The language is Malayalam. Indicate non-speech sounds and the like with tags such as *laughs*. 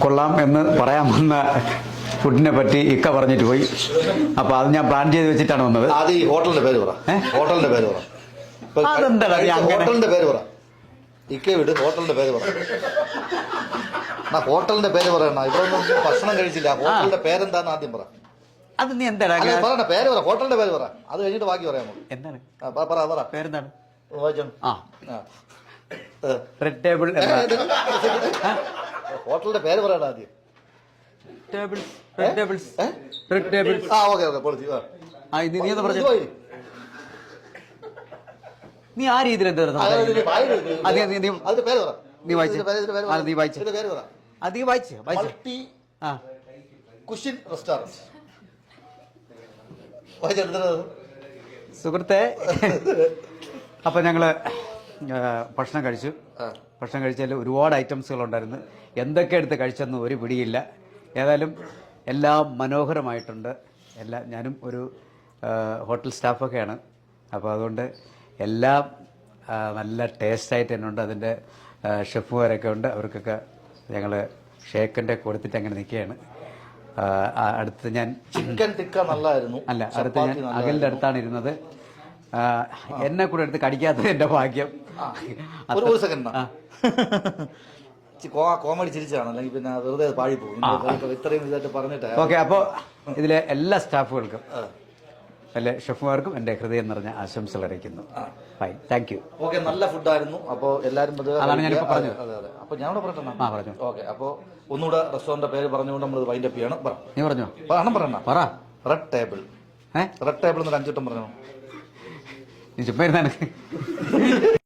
കൊള്ളാം എന്ന് പറയാമെന്ന ഫുഡിനെ പറ്റി ഇക്ക പറഞ്ഞിട്ട് പോയി. അപ്പൊ അത് ഞാൻ പ്ലാൻ ചെയ്ത് വെച്ചിട്ടാണ് വന്നത്. ഈ ഹോട്ടലിന്റെ പേര് പറ. ഹോട്ടലിന്റെ പേര് പറ. അതെന്താ? ഹോട്ടലിന്റെ പേര് പറ. ഇക്ക വിട് ഹോട്ടലിന്റെ പേര് പറ. ഹോട്ടലിന്റെ പേര് പറയണ? ഇവിടെ ഒന്നും ഭക്ഷണം കഴിച്ചില്ല. ഹോട്ടലിന്റെ പേരെന്താന്ന് ആദ്യം പറ. അത് നീ എന്താ പറയണ പേര് പറ ഹോട്ടലിന്റെ പേര് പറ. അത് കഴിഞ്ഞിട്ട് ബാക്കി പറയാം എന്താണ്? പറ, പേരെന്താണ്. ആ. റെഡ് ടേബിൾ ഹോട്ടലിന്റെ പേര് പറയണം ആദ്യം. Tables red tables? Red tables ആ ഓക്കെ ഓക്കെ പൊളിച്ചു ആ. ആ ഇത് നീ എന്താ പറഞ്ഞു. നീ ആ രീതിയിൽ എന്താ ആ, ഇത് വായി ഇത്. അത് നീ- നീ- അതിന്റെ പേര് പറ. നീ വായിച്ച്. ഇതിന്റെ പേര്- ഇതിന്റെ പേര് ആ, നീ വായിച്ച്. ഇതിന്റെ പേര് പറ. അധികം വായിച്ചു വായിച്ചു. മൾട്ടി ആ. കുഷിൻ റെസ്റ്റോറന്റ് വായിച്ചെടുത്തത് സുഹൃത്തെ *laughs* അപ്പൊ ഞങ്ങൾ ഭക്ഷണം കഴിച്ചു. ഭക്ഷണം കഴിച്ചതിൽ ഒരുപാട് ഐറ്റംസുകൾ ഉണ്ടായിരുന്നു എന്തൊക്കെ എടുത്ത് കഴിച്ചെന്ന് ഒരു പിടിയില്ല. ഏതായാലും എല്ലാം മനോഹരമായിട്ടുണ്ട്. എല്ലാം ഞാനും ഒരു ഹോട്ടൽ സ്റ്റാഫൊക്കെയാണ്. അപ്പോൾ അതുകൊണ്ട് എല്ലാം നല്ല ടേസ്റ്റായിട്ട് തന്നെ ഉണ്ട് അതിന്റെ ഷെഫുമാരൊക്കെ ഉണ്ട്. അവർക്കൊക്കെ ഞങ്ങൾ ഷേക്കിന്റെ കൊടുത്തിട്ട് അങ്ങനെ നിൽക്കുകയാണ്. അടുത്ത് ഞാൻ ചിക്കൻ തിക്ക നല്ലായിരുന്നു അല്ല അടുത്ത് ഞാൻ അകലിന്റെ അടുത്താണ് ഇരുന്നത്. എന്നെ കൂടെ എടുത്ത് കടിക്കാത്തത് എന്റെ ഭാഗ്യം. ഒരു സെക്കൻഡ് കോമഡി ചിരിച്ചാണ്. അല്ലെങ്കിൽ പിന്നെ വെറുതെ പാഴി പോകും. ഇത്രയും ഇതായിട്ട് പറഞ്ഞിട്ട് ഓക്കെ അപ്പോ ഇതിലെ എല്ലാ സ്റ്റാഫുകൾക്കും അല്ലെ ഷെഫുമാർക്കും എന്റെ ഹൃദയം നിറഞ്ഞ ആശംസകൾ അറിയിക്കുന്നു ഫൈൻ താങ്ക് യു ഓക്കെ നല്ല ഫുഡായിരുന്നു. അപ്പൊ എല്ലാവരും അതാണ് കഴിക്കുക. പറഞ്ഞത്. അതെ അതെ. അപ്പൊ ഞാൻ പറഞ്ഞു ആ പറഞ്ഞു. ഓക്കെ അപ്പൊ ഒന്നുകൂടെ റെസ്റ്റോറന്റ് പേര് പറഞ്ഞുകൊണ്ട് നമ്മൾ വൈൻഡ് അപ്പ് ചെയ്യണം. പറ. നീ പറഞ്ഞു? പറഞ്ഞു പറയണ്ട പറ റെഡ് ടേബിൾ ഏഹ് റെഡ് ടേബിൾ എന്നൊരു അഞ്ചുട്ടം പറഞ്ഞു? നീ ചുമ്മാ